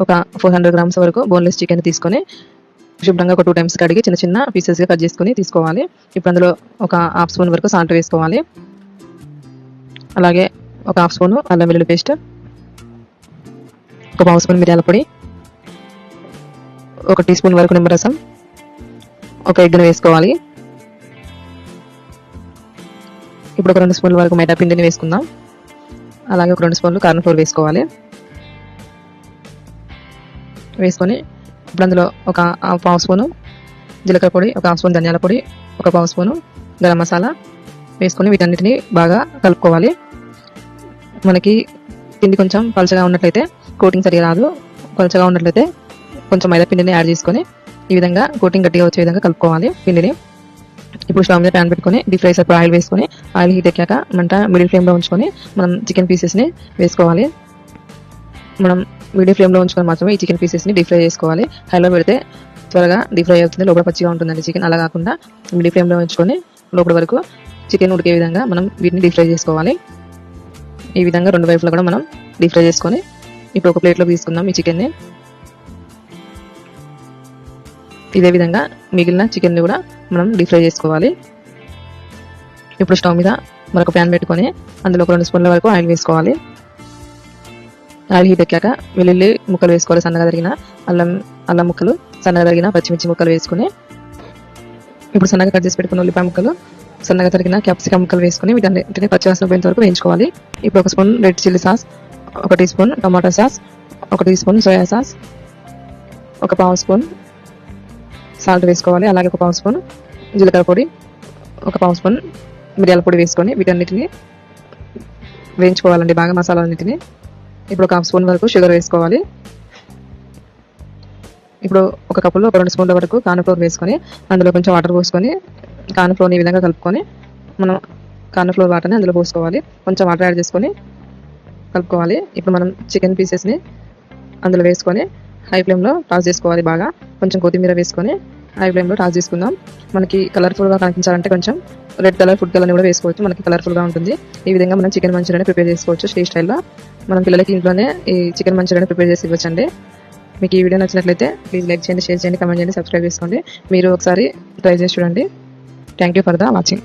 ఒక four hundred grams వరకు boneless chicken తీసుకొని శుభ్రంగా ఒక టూ టైమ్స్ కడిగి చిన్న చిన్న పీసెస్గా కట్ చేసుకొని తీసుకోవాలి. ఇప్పుడు అందులో ఒక హాఫ్ స్పూన్ వరకు సాల్ట్ వేసుకోవాలి. అలాగే ఒక హాఫ్ స్పూన్ అల్లం వెల్లుల్లి పేస్ట్ ఒక పావు స్పూన్ మిరియాల పొడి ఒక టీ స్పూన్ వరకు నిమ్మరసం ఒక ఎగ్గును వేసుకోవాలి. ఇప్పుడు ఒక రెండు స్పూన్ల వరకు మైదా పిండిని వేసుకుందాం. అలాగే ఒక రెండు స్పూన్లు కార్న్ ఫ్లోర్ వేసుకోవాలి. వేసుకొని ఇప్పుడు అందులో ఒక పావు స్పూను జీలకర్ర పొడి ఒక హాఫ్ స్పూన్ ధనియాల పొడి ఒక పావు స్పూను గరం మసాలా వేసుకొని వీటన్నిటిని బాగా కలుపుకోవాలి. మనకి పిండి కొంచెం పలచగా ఉన్నట్లయితే కోటింగ్ సరిగా రాదు. పలచగా ఉన్నట్లయితే కొంచెం మైదా పిండిని యాడ్ చేసుకొని ఈ విధంగా కోటింగ్ గట్టిగా వచ్చే విధంగా కలుపుకోవాలి పిండిని. ఇప్పుడు స్టవ్ మీద ప్యాన్ పెట్టుకొని డీప్ ఫ్రై సరిపడా ఆయిల్ వేసుకొని ఆయిల్ హీట్ ఎక్కాక మంట మిడిల్ ఫ్లేమ్లో ఉంచుకొని మనం చికెన్ పీసెస్ని వేసుకోవాలి. మనం మీడియం ఫ్లేమ్లో ఉంచుకొని మాత్రమే ఈ చికెన్ పీసెస్ని డీప్ ఫ్రై చేసుకోవాలి. హైలో పెడితే త్వరగా డీప్ ఫ్రై అవుతుంది. లోపల పచ్చిగా ఉంటుందండి చికెన్ అలా కాకుండా మీడియం ఫ్లేమ్లో ఉంచుకొని లోపల వరకు చికెన్ ఉడికే విధంగా మనం వీటిని డీప్ ఫ్రై చేసుకోవాలి. ఈ విధంగా రెండు వైపులా కూడా మనం డీప్ ఫ్రై చేసుకొని ఇప్పుడు ఒక ప్లేట్లో తీసుకుందాం ఈ చికెన్ని ఇదే విధంగా మిగిలిన చికెన్ని కూడా మనం డీప్ ఫ్రై చేసుకోవాలి. ఇప్పుడు స్టవ్ మీద మరొక ప్యాన్ పెట్టుకొని అందులో ఒక రెండు స్పూన్ల వరకు ఆయిల్ వేసుకోవాలి. ఆయిల్ హీట్ ఎక్కాక వెల్లుల్లి ముక్కలు వేసుకోవాలి సన్నగా తరిగిన అల్లం అల్లం ముక్కలు సన్నగా తరిగిన పచ్చిమిర్చి ముక్కలు వేసుకొని ఇప్పుడు సన్నగా కట్ చేసి పెట్టుకున్న ఉల్లిపాయ ముక్కలు సన్నగా తరిగిన క్యాప్సికమ్ ముక్కలు వేసుకుని వీటన్నిటిని పచ్చివాసన పోయేంత వరకు వేయించుకోవాలి. ఇప్పుడు ఒక స్పూన్ రెడ్ చిల్లీ సాస్ ఒక టీ స్పూన్ టమాటా సాస్ ఒక టీ స్పూన్ సోయా సాస్ ఒక పావు స్పూన్ సాల్ట్ వేసుకోవాలి. అలాగే ఒక పావు స్పూన్ జీలకర్ర పొడి ఒక పావు స్పూన్ మిరియాల పొడి వేసుకొని వీటన్నిటిని వేయించుకోవాలండి బాగా మసాలాలన్నిటిని. ఇప్పుడు ఒక హాఫ్ స్పూన్ వరకు షుగర్ వేసుకోవాలి. ఇప్పుడు ఒక కప్పులో ఒక రెండు స్పూన్ల వరకు కాన్ఫ్లోర్ వేసుకొని అందులో కొంచెం వాటర్ పోసుకొని కాన్ఫ్లోర్ని ఈ విధంగా కలుపుకొని మనం కాన్ఫ్లోర్ వాటర్ని అందులో పోసుకోవాలి. కొంచెం వాటర్ యాడ్ చేసుకొని కలుపుకోవాలి. ఇప్పుడు మనం చికెన్ పీసెస్ని అందులో వేసుకొని హై ఫ్లేమ్లో టాస్ చేసుకోవాలి బాగా. కొంచెం కొత్తిమీర వేసుకొని హై ఫ్లేమ్లో టాస్ చేసుకుందాం మనకి కలర్ఫుల్గా కనిపించాలంటే కొంచెం రెడ్ కలర్ ఫుడ్ కలర్ కూడా వేసుకోవచ్చు. మనకి కలర్ఫుల్గా ఉంటుంది. ఈ విధంగా మనం చికెన్ మంచూరియన్ ప్రిపేర్ చేసుకోవచ్చు. స్టే స్టైల్లో మనం పిల్లలకి ఇంట్లోనే ఈ చికెన్ మంచూరియన్ ప్రిపేర్ చేసి ఇవ్వచ్చండి. మీకు ఈ వీడియో నచ్చినట్లయితే ప్లీజ్ లైక్ చేయండి షేర్ చేయండి కమెంట్ చేయండి సబ్స్క్రైబ్ చేసుకోండి. మీరు ఒకసారి ట్రై చేసి చూడండి. Thank you for the watching